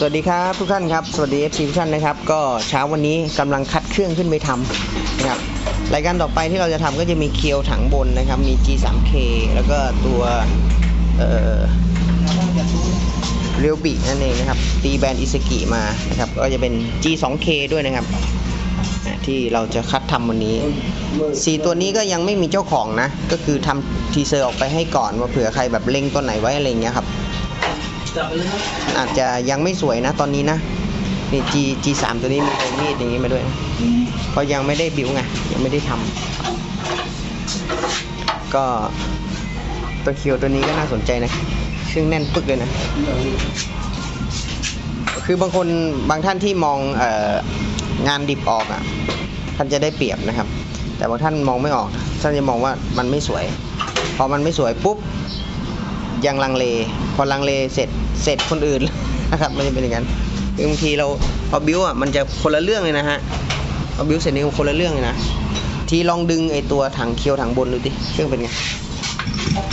สวัสดีครับทุกท่านครับ สวัสดี FC ทุกท่านนะครับ ก็เช้าวันนี้กำลังคัดเครื่องขึ้นไปทำนะครับรายการต่อไปที่เราจะทำก็จะมีเคียวถังบนนะครับ มี G3K แล้วก็ตัวเอ่อเรียวบินั่นเองนะครับ ตีแบรนด์อิสกิมานะครับ ก็จะเป็น G2K ด้วยนะครับ ที่เราจะคัดทำวันนี้สีตัวนี้ก็ยังไม่มีเจ้าของนะ ก็คือทำทีเซอร์ออกไปให้ก่อนว่าเผื่อใครแบบเล็งตัวไหนไว้อะไรเงี้ยครับ อาจจะยังไม่สวยนะตอนนี้นะนี่ G G 3 ตัวนี้มีมีดอย่างนี้มาด้วยเพราะยังไม่ได้บิวไงยังไม่ได้ทำก็ตัวเคียวตัวนี้ก็น่าสนใจนะ ซึ่งแน่นปึกเลยนะ คือบางคนบางท่านที่มองอองานดิบออกอะ ท่านจะได้เปรียบนะครับ แต่บางท่านมองไม่ออก ท่านจะมองว่ามันไม่สวย พอมันไม่สวยปุ๊บ ยังลังเล พอลังเลเสร็จเสร็จคนอื่นนะครับมันจะเป็นอย่างนั้นคือบางทีเราพอบิวอะมันจะคนละเรื่องเลยนะฮะพอบิวเสร็จนี่คนละเรื่องเลยนะทีลองดึงไอตัวถังเคียวถังบนดูดิเครื่องเป็นไง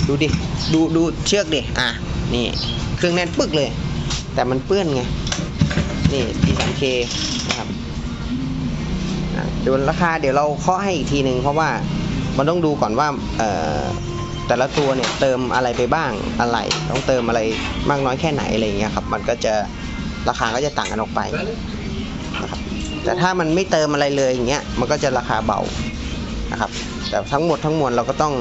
ดูดิดูดูเชือกดิอะนี่เครื่องแน่นปึกเลย แต่มันเปื้อนไงนี่ทีสังเคนะครับเดี๋ยวราคาเดี๋ยวเราเคาะให้อีกทีหนึ่งเพราะว่ามันต้องดูก่อนว่าเอ่อ แต่ละตัวเนี่ยเติมอะไรไปบ้างอะไร ต้องเติมอะไรมากน้อยแค่ไหนอะไรเงี้ยครับ มันก็จะราคาก็จะต่างกันออกไปนะครับแต่ถ้ามันไม่เติมอะไรเลยอย่างเงี้ยมันก็จะราคาเบานะครับ แต่ทั้งหมดทั้งมวลเราก็ต้อง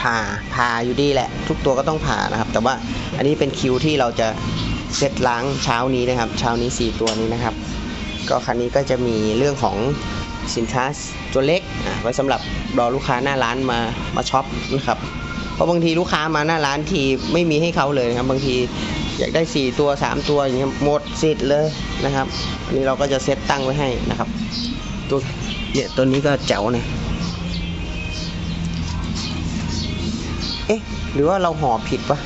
ผ่าผ่าอยู่ดีแหละ ทุกตัวก็ต้องผ่านะครับ แต่ว่าอันนี้เป็นคิวที่เราจะเซตล้างเช้านี้นะครับ เช้านี้ 4 ตัวนี้นะครับ ก็คันนี้ก็จะมีเรื่องของ สินค้าตัวเล็กอะไว้สำหรับรอลูกค้าหน้าร้านมามาช็อปนะครับเพราะบางทีลูกค้ามาหน้าร้านทีไม่มีให้เขาเลยนะครับ บางทีอยากได้ 4 ตัว 3 ตัวอย่างเงี้ยหมดสิทธิ์เลยนะครับอันนี้เราก็จะเซตตั้งไว้ให้นะครับ ตัวเนี่ยตัวนี้ก็เจ๋วเนี่ยเอ๊ะ หรือว่าเราห่อผิดปะ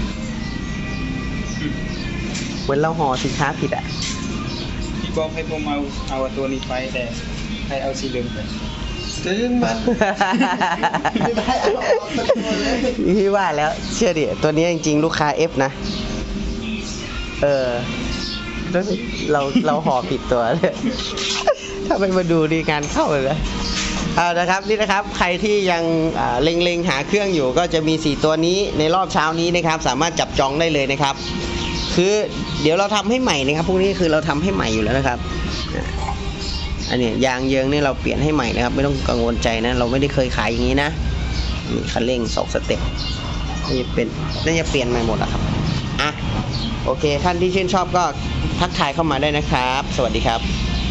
เหมือนเราห่อสินค้าผิดอะพี่บอกให้ผมเอาเอาตัวนี้ไปแต่ ให้เอาสีเหลืองไปซึ่งมันพี่ว่าแล้วเชื่อดิตัวนี้จริงๆ ลูกค้า F นะ เออเราเราห่อผิดตัวเลยถ้าไปมาดูดีงานเข้าเลยนะเอานะครับนี่นะครับใครที่ยังอ่าเล็งๆหาเครื่องอยู่ก็จะมี 4 ตัวนี้ในรอบเช้านี้นะครับ สามารถจับจองได้เลยนะครับ คือเดี๋ยวเราทำให้ใหม่นะครับพวกนี้คือเราทำให้ใหม่อยู่แล้วนะครับ อันนี้ยางเยิงนี่เราเปลี่ยนให้ใหม่นะครับ ไม่ต้องกังวลใจนะ เราไม่ได้เคยขายอย่างนี้นะ มีคันเร่งสองสเต็ปนี่เป็นน่าจะเปลี่ยนใหม่หมดแล้วครับอะโอเคท่านที่ชื่นชอบก็ทักทายเข้ามาได้นะครับ สวัสดีครับ